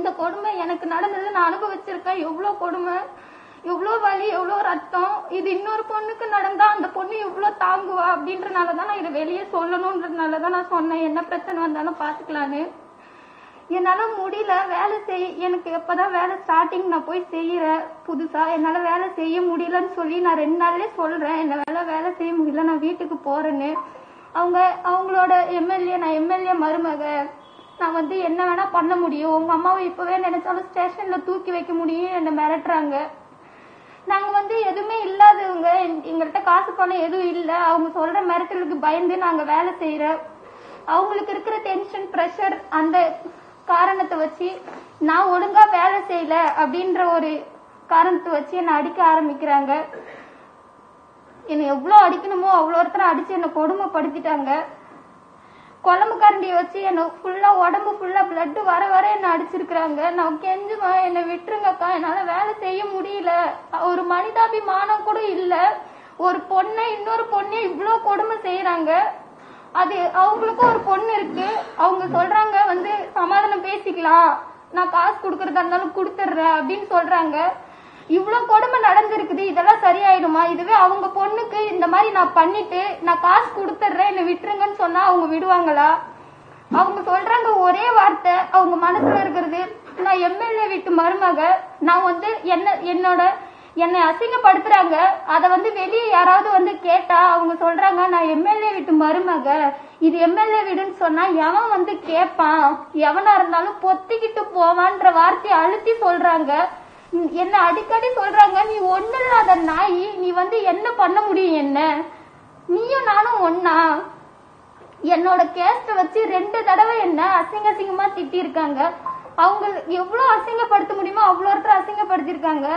இந்த கொடுமை எனக்கு நடந்தது நான் அனுபவிச்சிருக்கேன். எவ்வளவு கொடுமை எவ்வளவு வலி எவ்வளவு ரத்தம் இது இன்னொரு பொண்ணுக்கு நடந்தா அந்த பொண்ணு எவ்வளவு தாங்குவா அப்படின்றனாலதான் நான் இதை வெளியே சொல்லணுன்றதுனாலதான் நான் சொன்னேன். என்ன பிரச்சனை வந்தாலும் பாத்துக்கலான்னு என்னால முடியல வேலை செய் எனக்கு எப்பதான் வேலை ஸ்டார்டிங் நான் போய் செய்யறேன் புதுசா என்னால வேலை செய்ய முடியலன்னு சொல்லி நான் ரெண்டு நாள்லயே சொல்றேன். என்னால வேலை செய்ய முடியல நான் வீட்டுக்கு போறேன்னு. அவங்க அவங்களோட எம்எல்ஏ நான் எம்எல்ஏ மருமக. நான் வந்து என்ன வேணா பண்ண முடியும். உங்க அம்மாவை இப்பவே நினைச்சாலும் ஸ்டேஷன்ல தூக்கி வைக்க முடியும் என்ன மிரட்டுறாங்க. நாங்க வந்து எதுவுமே இல்லாதவங்க. எங்கள்கிட்ட காசு பணம் எதுவும் இல்ல. அவங்க சொல்ற மிரட்டலுக்கு பயந்து நாங்க வேலை செய்யறோம் அவங்களுக்கு இருக்கிற டென்ஷன் ப்ரெஷர் அந்த காரணத்தை வச்சு நான் ஒழுங்கா வேலை செய்யல அப்படின்ற ஒரு காரணத்தை வச்சு என்னை அடிக்க ஆரம்பிக்கிறாங்க. என்னை எவ்வளவு அடிக்கணுமோ அவ்வளோ ஒருத்தர் அடிச்சு என்னை கொடுமைப்படுத்திட்டாங்க. குழம்பு கரண்டியை வச்சு என்ன ஃபுல்லா உடம்பு ஃபுல்லா blood வர வர என்ன அடிச்சிருக்கிறாங்க. நான் கெஞ்சுவேன் என்னை விட்டுருங்கக்கா என்னால வேலை செய்ய முடியல. ஒரு மனிதாபிமானம் கூட இல்ல. ஒரு பொண்ணை இன்னொரு பொண்ணை இவ்வளோ கொடுமை செய்யறாங்க அது அவங்களுக்கும் ஒரு பொண்ணு இருக்கு. அவங்க சொல்றாங்க வந்து சமாதானம் பேசிக்கலாம். நான் காசு கொடுக்கறதா இருந்தாலும் கொடுத்துட்றேன் அப்படின்னு சொல்றாங்க. இவ்வளவு கொடுமை நடந்திருக்குது. இதெல்லாம் சரியாயிடுமா? இதுவே அவங்க பொண்ணுக்கு மாதிரி நான் பண்ணிட்டு நான் காசு கொடுத்துட்றேன் என்னை விட்டுருங்கன்னு சொன்னா அவங்க விடுவாங்களா? அவங்க சொல்றாங்க ஒரே வார்த்தை அவங்க மனசுல இருக்கிறது நான் எம்எல்ஏ வீட்டு மருமக நான் வந்து என்ன என்னோட என்னை அசிங்கப்படுத்துறாங்க அத வந்து வெளியே யாராவது வந்து கேட்டா அவங்க சொல்றாங்க நான் எம்எல்ஏ வீட்டு மருமக இது எம்எல்ஏ வீடுன்னு சொன்னா எவன் வந்து கேட்பான் எவனா இருந்தாலும் பொத்திக்கிட்டு போவான்ற வார்த்தையை அழுத்தி சொல்றாங்க. என்ன அடிக்கடி சொல்றாங்க நீ ஒன்னு வந்து என்ன பண்ண முடியும் என்ன? நீயும் நானும் ஒன்னா என்னோட கேஸ்ட வச்சு ரெண்டு தடவை என்ன அசிங்க அசிங்கமா திட்டிருக்காங்க. அவங்க எவ்வளவு அசிங்கப்படுத்த முடியுமோ அவ்வளோ ஒருத்தர் அசிங்கப்படுத்திருக்காங்க.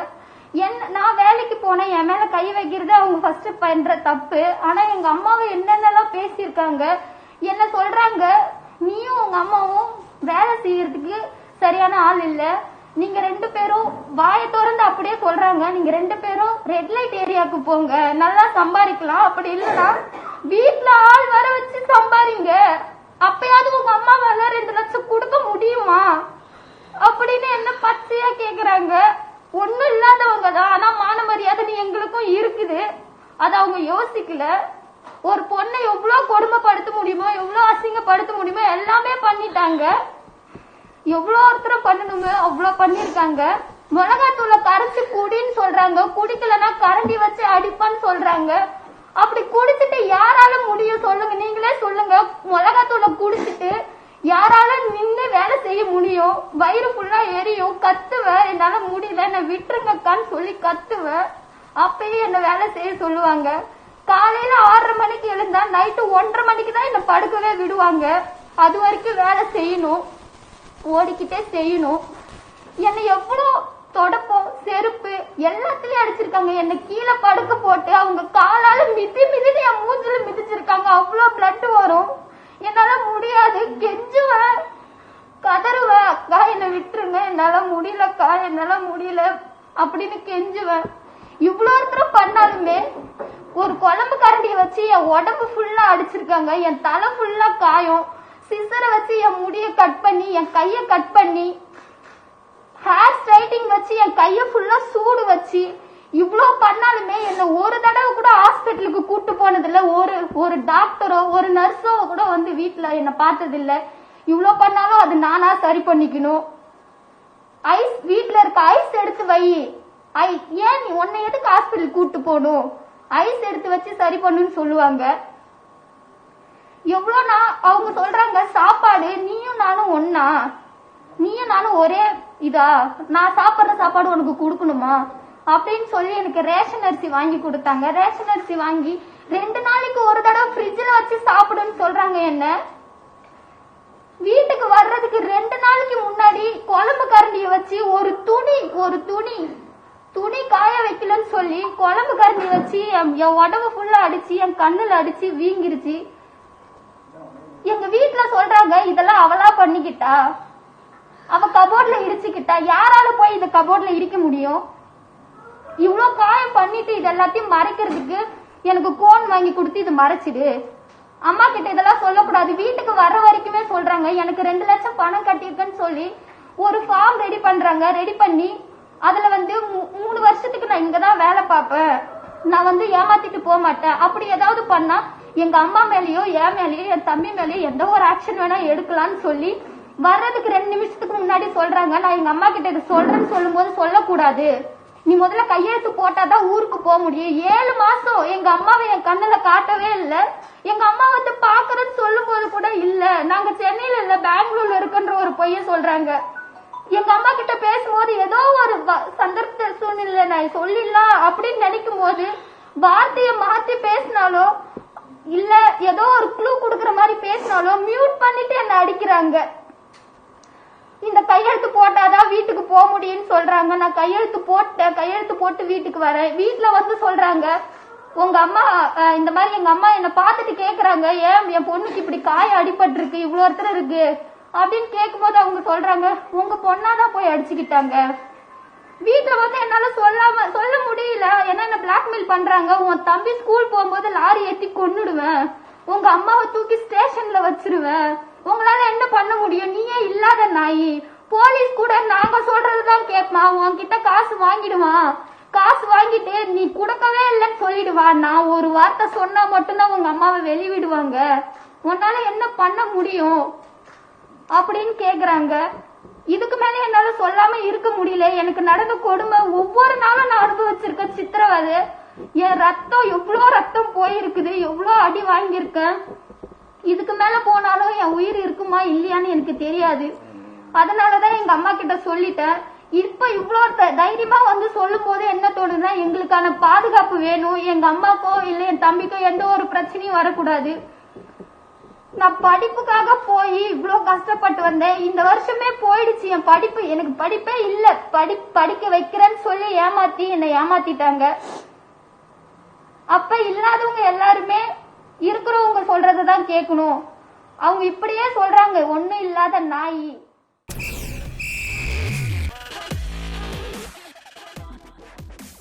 என்ன நான் வேலைக்கு போனேன் என் மேல கை வைக்கிறது அவங்க ஃபர்ஸ்ட் பண்ற தப்பு. ஆனா எங்க அம்மாவை என்னென்னலாம் பேசியிருக்காங்க என்ன சொல்றாங்க நீயும் உங்க அம்மாவும் வேலை செய்யறதுக்கு சரியான ஆள் இல்ல. நீங்க ரெண்டு பேரும் வாயை திறந்து அப்படியே சொல்றாங்க. நீங்க ரெண்டு பேரும் ரெட் லைட் ஏரியாவுக்கு போங்க. நல்லா சம்பாதிக்கலாம். அப்படி இல்லைன்னா வீட்டுல ஆள் வர வச்சு சம்பாதிங்க. அப்பயாவது உங்க அம்மா மேல ரெண்டு லட்சம் கொடுக்க முடியுமா? அப்படின்னு என்ன பச்சையா கேக்குறாங்க. ஒண்ணும் இல்லாதவங்க தான். ஆனா மான மரியாதை நீ எங்களுக்கும் இருக்குது. அது அவங்க யோசிக்கல. ஒரு பொண்ணை எவ்வளவு கொடுமைப்படுத்த முடியுமோ எவ்வளவு அசிங்கப்படுத்த முடியுமோ எல்லாமே பண்ணிட்டாங்க. எவ்வளவு ஒருத்தரம் பண்ணணுமோ அவ்வளவு பண்ணிருக்காங்க மிளகாத்தூள கரைச்சு குடின்னு சொல்றாங்க. குடிக்கலன்னா கரண்டி வச்சு அடிப்பான்னு சொல்றாங்க. அப்படி குடிச்சிட்டு யாரால முடியும் சொல்லுங்க. நீங்களே சொல்லுங்க. மிளகாத்தூள குடிச்சிட்டு யாரால நின்று வேலை செய்ய முடியும்? வயிறு ஃபுல்லா எரியும். கத்துவேன் என்னால முடியல. என்ன விட்டுருங்கக்கான்னு சொல்லி கத்துவ. அப்பயே என்ன வேலை செய்ய சொல்லுவாங்க. காலையில ஆறரை மணிக்கு எழுந்தா நைட்டு ஒன்றரை மணிக்கு தான் என்ன படுக்கவே விடுவாங்க. அது வரைக்கும் வேலை செய்யணும். ஓடிக்கிட்டே செய்யணும். என்னை எவ்வளோ தொடப்பம் செருப்பு எல்லாத்துலயும் அடிச்சிருக்காங்க. என்னை கீழே படுக்க போட்டு அவங்க காலால மிதி மிதி என் மூஞ்சில மிதிச்சிருக்காங்க. அவ்வளோ பிளட் வரும். என்னால முடியாது. கெஞ்சுவேன் கதறுவேன் அக்கா என்னை விட்டுருங்க. என்னால முடியலக்கா. என்னால முடியல. அப்படின்னு கெஞ்சுவேன் இவ்வளோ ஒருத்தர் பண்ணாலுமே ஒரு குழம்பு கரண்டியை வச்சு என் உடம்பு ஃபுல்லா அடிச்சிருக்காங்க. என் தலை ஃபுல்லா காயம். சிசரை வச்சு என் முடிய கட் பண்ணி என் கைய கட் பண்ணி ஹேர் ஸ்ட்ரைட்டிங் வச்சு என் கைய ஃபுல்லா சூடு வச்சு இவ்வளோ பண்ணாலுமே என்ன ஒரு தடவை கூட ஹாஸ்பிட்டலுக்கு கூட்டு போனதில்ல. ஒரு ஒரு டாக்டரோ ஒரு நர்ஸோ கூட வந்து வீட்டில் என்ன பார்த்ததில்ல. இவ்வளோ பண்ணாலும் அது நானா சரி பண்ணிக்கணும். ஐஸ் வீட்டில் இருக்க ஐஸ் எடுத்து வை. ஐ ஏன் நீ உன்னை எதுக்கு ஹாஸ்பிட்டல் கூட்டு போகணும்? ஐஸ் எடுத்து வச்சு சரி பண்ணுன்னு சொல்லுவாங்க. எவ்வளோ நான் அவங்க சொல்றாங்க சாப்பாடு நீயும் நானும் ஒன்னா நீயும் நானும் ஒரே இதா நான் சாப்பிடுற சாப்பாடு உனக்கு கொடுக்கணுமா? அப்படின்னு சொல்லி எனக்கு ரேஷன் அரிசி வாங்கி கொடுத்தாங்க. ரேஷன் அரிசி வாங்கி ரெண்டு நாளைக்கு ஒரு தடவை ஃப்ரிட்ஜில் வச்சு சாப்பிடுன்னு சொல்றாங்க என்ன? வீட்டுக்கு வர்றதுக்கு ரெண்டு நாளைக்கு முன்னாடி குழம்பு கரண்டியை வச்சு ஒரு துணி ஒரு துணி துணி காய வைக்கலன்னு சொல்லி குழம்பு கரண்டி வச்சு என் உடம்பு ஃபுல்லா அடிச்சு என் கண்ணுல அடிச்சு வீங்கிருச்சு. எங்க வீட்டுல சொல்றாங்க இதெல்லாம் அவளா பண்ணிக்கிட்டா? அவ கபோர்ட்ல இடிச்சுக்கிட்டா யாரால போய் இந்த கபோர்ட்ல இடிக்க முடியும்? இவ்வளவு காயம் பண்ணிட்டு இது எல்லாத்தையும் மறைக்கிறதுக்கு எனக்கு கோன் வாங்கி கொடுத்து இது மறைச்சிடு. அம்மா கிட்ட இதெல்லாம் சொல்லக்கூடாது. வீட்டுக்கு வர்ற வரைக்குமே சொல்றாங்க. எனக்கு ரெண்டு லட்சம் பணம் கட்டியிருக்கேன்னு சொல்லி ஒரு ஃபார்ம் ரெடி பண்றாங்க. ரெடி பண்ணி அதுல வந்து மூணு வருஷத்துக்கு நான் இங்கதான் வேலை பார்ப்பேன். நான் வந்து ஏமாத்திட்டு போக மாட்டேன். அப்படி ஏதாவது பண்ணா எங்க அம்மா மேலேயோ என் மேலேயோ என் தம்பி மேலேயோ எந்த ஒரு ஆக்ஷன் வேணா எடுக்கலாம்னு சொல்லி வர்றதுக்கு ரெண்டு நிமிஷத்துக்கு முன்னாடி சொல்றாங்க. நான் எங்க அம்மா கிட்ட இது சொல்றேன்னு சொல்லும்போது சொல்லக்கூடாது. நீ முதல்ல கையெழுத்து போட்டாதான் ஊருக்கு போக முடியும். ஏழு மாசம் எங்க அம்மாவை என் கண்ணுல காட்டவே இல்ல. எங்க அம்மா வந்து பாக்குறேன்னு சொல்லும் போது கூட இல்ல. நாங்க சென்னையில இல்ல பெங்களூர்ல இருக்குன்ற ஒரு பொய்ய சொல்றாங்க. எங்க அம்மா கிட்ட பேசும்போது ஏதோ ஒரு வ- சந்தர்ப்ப சூழ்நிலை நான் சொல்லிடலாம் அப்படின்னு நினைக்கும் போது வார்த்தைய மாத்தி பேசினாலோ இல்ல ஏதோ ஒரு க்ளூ குடுக்கற மாதிரி பேசினாலோ மியூட் பண்ணிட்டு என்ன அடிக்கிறாங்க. இந்த கையெழுத்து போட்டாதான் வீட்டுக்கு போக முடியும்னு சொல்றாங்க. நான் கையெழுத்து போட்டேன் கையெழுத்து போட்டு வீட்டுக்கு வரேன். வீட்டுல வந்து சொல்றாங்க உங்க அம்மா இந்த மாதிரி எங்க அம்மா என்ன பார்த்துட்டு கேக்குறாங்க. ஏன் என் பொண்ணுக்கு இப்படி காய அடிபட்டு இருக்கு இவ்வளவு ஒருத்தர் இருக்கு? அப்படின்னு கேட்கும்போது அவங்க சொல்றாங்க உங்க பொண்ணாதான் போய் அடிச்சுக்கிட்டாங்க. வீட்டுல வந்து என்னால சொல்லாம சொல்ல முடியல. ஏன்னா என்ன பிளாக்மெயில் பண்றாங்க. உன் தம்பி ஸ்கூல் போகும்போது லாரி ஏத்தி கொன்னுடுவேன். உங்க அம்மாவை தூக்கி ஸ்டேஷன் வச்சிருவேன். உங்களால என்ன பண்ண முடியும்? நீயே இல்லாத நாயி. போலீஸ் கூட நாங்க சொல்றதுதான் கேட்பான் உன்கிட்ட காசு வாங்கிடுவான் காசு வாங்கிட்டு நீ கொடுக்கவே இல்லைன்னு சொல்லிடுவா. நான் ஒரு வார்த்தை சொன்னா மட்டும்தான் உங்க அம்மாவை வெளிவிடுவாங்க. உன்னால என்ன பண்ண முடியும்? அப்படின்னு கேக்குறாங்க. இதுக்கு மேல என்னால சொல்லாம இருக்க முடியல. எனக்கு நடந்த கொடுமை ஒவ்வொரு நாளும் நான் அனுபவிச்சிருக்க சித்திரவதை. என் ரத்தம் எவ்வளோ ரத்தம் போயிருக்குது? எவ்வளோ அடி வாங்கியிருக்கேன்? இதுக்கு மேல போனாலும் என் உயிர் இருக்குமா இல்லையான்னு எனக்கு தெரியாது. அதனாலதான் எங்க அம்மா கிட்ட சொல்லிட்டேன். இப்ப இவ்வளோ த- தைரியமா வந்து சொல்லும் போது என்ன தோணுதுன்னா எங்களுக்கான பாதுகாப்பு வேணும். எங்க அம்மாக்கோ இல்ல என் தம்பிக்கோ எந்த ஒரு பிரச்சனையும் வரக்கூடாது. நான் படிப்புக்காக போய் இவ்வளோ கஷ்டப்பட்டு வந்தேன். இந்த வருஷமே போயிடுச்சு. என் படிப்பு எனக்கு படிப்பே இல்ல. படி படிக்க வைக்கிறேன்னு சொல்லி ஏமாத்தி என்னை ஏமாத்திட்டாங்க. அப்ப இல்லாதவங்க எல்லாருமே இருக்கிறவங்க சொல்றதுதான் கேட்கணும். அவங்க இப்படியே சொல்றாங்க ஒண்ணும் இல்லாத நாய்.